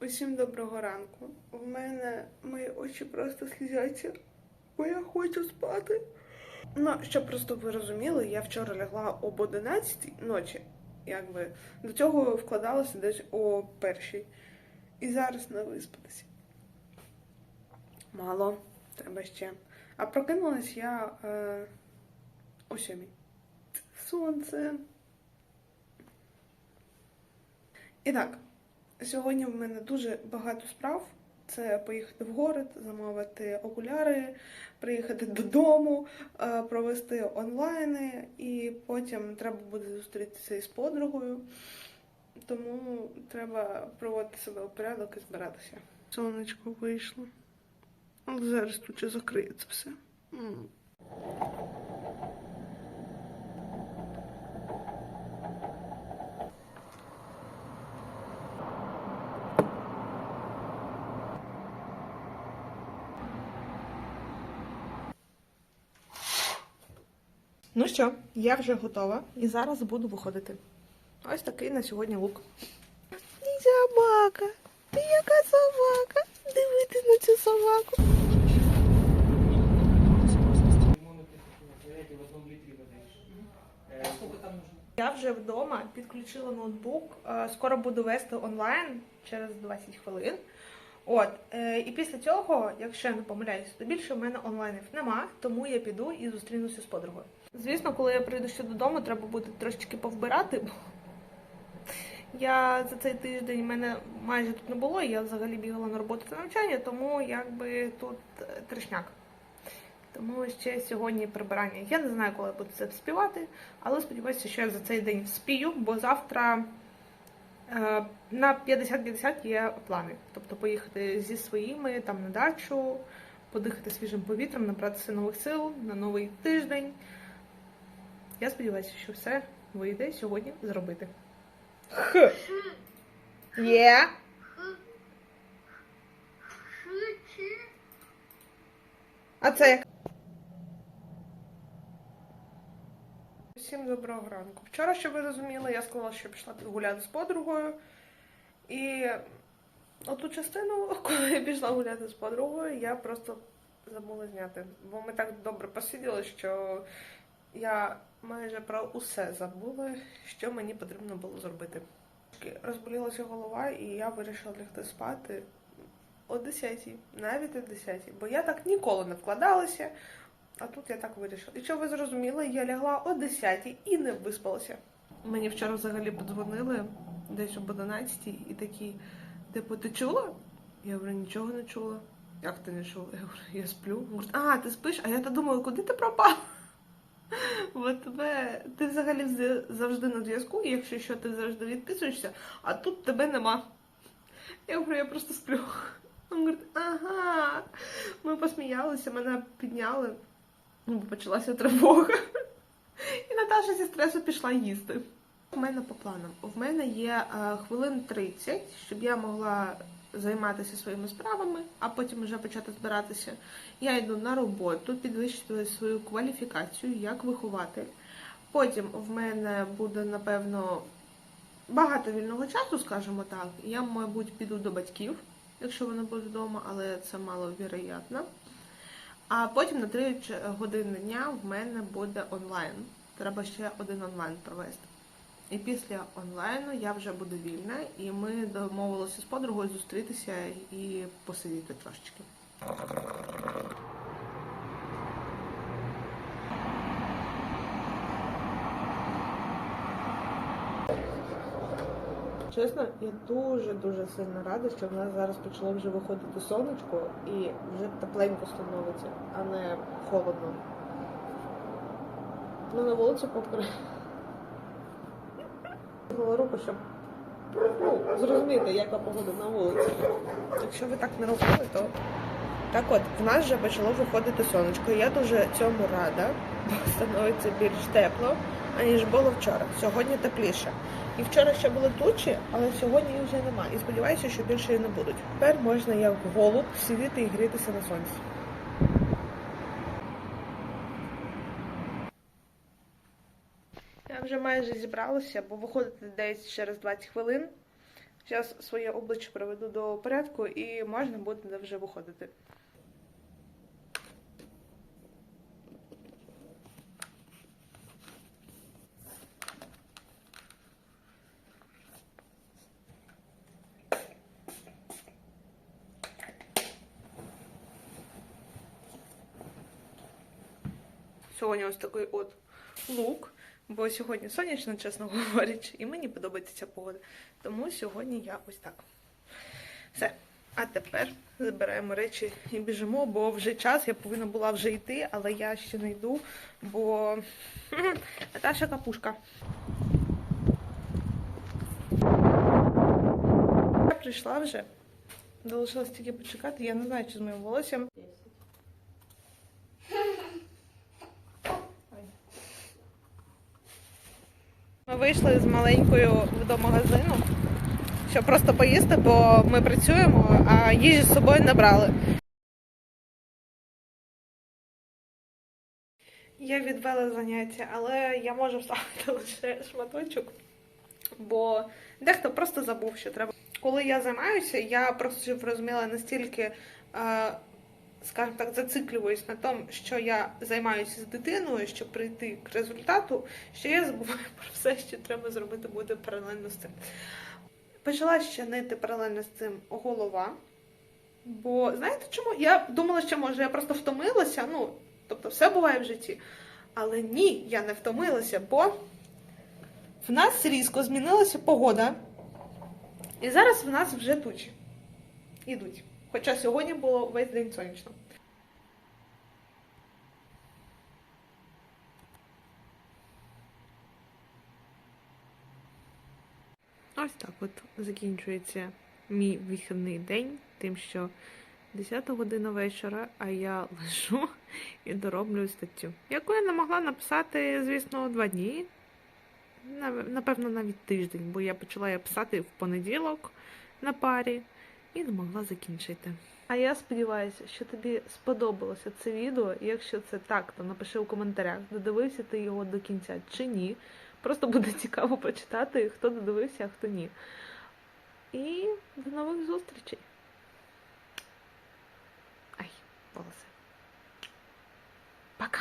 Усім доброго ранку. У мене мої очі просто слізяться, бо я хочу спати. Ну, щоб просто ви розуміли, я вчора лягла об 11 ночі, якби до цього вкладалася десь о першій. І зараз не виспатися. Мало, треба ще. А прокинулась я е, о сьомій. Сонце. І так, сьогодні в мене дуже багато справ. Це поїхати в город, замовити окуляри, приїхати додому, е, провести онлайни, і потім треба буде зустрітися із подругою. Тому треба проводити себе у порядок і збиратися. Сонечко вийшло. Але зараз тут ще закриється все. Ну що, я вже готова і зараз буду виходити. Ось такий на сьогодні лук. Собака. Ти яка собака? Дивити на цю собаку. Я вже вдома підключила ноутбук. е, Скоро буду вести онлайн через 20 хвилин. От, е, і після цього, якщо я не помиляюсь, то більше в мене онлайнів нема, тому я піду і зустрінуся з подругою. Звісно, коли я прийду ще додому, треба буде трошечки повбирати. Я за цей тиждень мене майже тут не було, я взагалі бігала на роботу та навчання, тому якби тут е, трешняк. Тому ще сьогодні прибирання. Я не знаю, коли я буду це співати, але сподіваюся, що я за цей день вспію, бо завтра е, на 50-50 є плани. Тобто поїхати зі своїми там на дачу, подихати свіжим повітрям, набратися нових сил на новий тиждень. Я сподіваюся, що все вийде сьогодні зробити. Х. Є. А це як? Всім доброго ранку. Вчора, щоб ви розуміли, я сказала, що пішла гуляти з подругою. І оту частину, коли я пішла гуляти з подругою, я просто забула зняти. Бо ми так добре посиділи, що я майже про усе забула, що мені потрібно було зробити. Розболілася голова, і я вирішила лягти спати о 10, навіть о 10, бо я так ніколи не вкладалася, а тут я так вирішила. І що ви зрозуміли, я лягла о 10 і не виспалася. Мені вчора взагалі подзвонили десь об 11 і такі, типу, ти чула? Я говорю, нічого не чула. Як ти не чула? Я говорю, я сплю. Говорить, а, ти спиш? А я то думаю, куди ти пропав? Бо тебе ти взагалі завжди на зв'язку, якщо що, ти завжди відписуєшся, а тут тебе нема. Я говорю, я просто сплю. Він говорить, ага. Ми посміялися, мене підняли. Ну, бо почалася тривога. І Наташа зі стресу пішла їсти. У мене по планам. В мене є е, хвилин 30, щоб я могла займатися своїми справами, а потім вже почати збиратися. Я йду на роботу, підвищити свою кваліфікацію як вихователь. Потім в мене буде, напевно, багато вільного часу, скажімо так. Я, мабуть, піду до батьків, якщо вони будуть вдома, але це маловіроятно. А потім на 3 години дня в мене буде онлайн. Треба ще один онлайн провести. І після онлайну я вже буду вільна, і ми домовилися з подругою зустрітися і посидіти трошечки. Чесно, я дуже-дуже сильно рада, що в нас зараз почало вже виходити сонечко і вже тепленько становиться, а не холодно. Ну, на вулиці покри. Руку, щоб ну, зрозуміти, яка погода на вулиці. Якщо ви так не робили, то. Так от, в нас вже почало виходити сонечко. Я дуже цьому рада, бо становиться більш тепло, аніж було вчора. Сьогодні тепліше. І вчора ще були тучі, але сьогодні їх вже немає. І сподіваюся, що більше і не будуть. Тепер можна як голуб сидіти і грітися на сонці. Вже майже зібралася, бо виходити десь через 20 хвилин. Зараз своє обличчя приведу до порядку і можна буде вже виходити. Сьогодні ось такий от лук, бо сьогодні сонячно, чесно говорячи, і мені подобається ця погода. Тому сьогодні я ось так. Все. А тепер збираємо речі і біжимо, бо вже час, я повинна була вже йти, але я ще не йду, бо Наташа капушка. Я прийшла вже. Залишилось тільки почекати. Я не знаю, чи з моїм волоссям. Ми вийшли з маленькою до магазину, щоб просто поїсти, бо ми працюємо, а їжі з собою не брали. Я відвела заняття, але я можу вставити лише шматочок, бо дехто просто забув, що треба. Коли я займаюся, я просто щоб розуміла настільки, е, скажімо так, зациклююсь на тому, що я займаюся з дитиною, щоб прийти к результату, що я забуваю про все, що треба зробити буде паралельно з цим. Почала ще нити паралельно з цим голова. Бо знаєте чому? Я думала, що може я просто втомилася. Ну, тобто, все буває в житті. Але ні, я не втомилася, бо в нас різко змінилася погода. І зараз в нас вже тучі. Ідуть. Хоча сьогодні було весь день сонячно. Ось так от закінчується мій вихідний день, тим, що 10 година вечора, а я лежу і дороблю статтю, яку я не могла написати, звісно, два дні. Напевно, навіть тиждень, бо я почала писати в понеділок на парі і не могла закінчити. А я сподіваюся, що тобі сподобалося це відео. Якщо це так, то напиши у коментарях, додивився ти його до кінця чи ні. Просто буде цікаво почитати, хто додивився, а хто ні. І до нових зустрічей. Ай, волоси. Пока.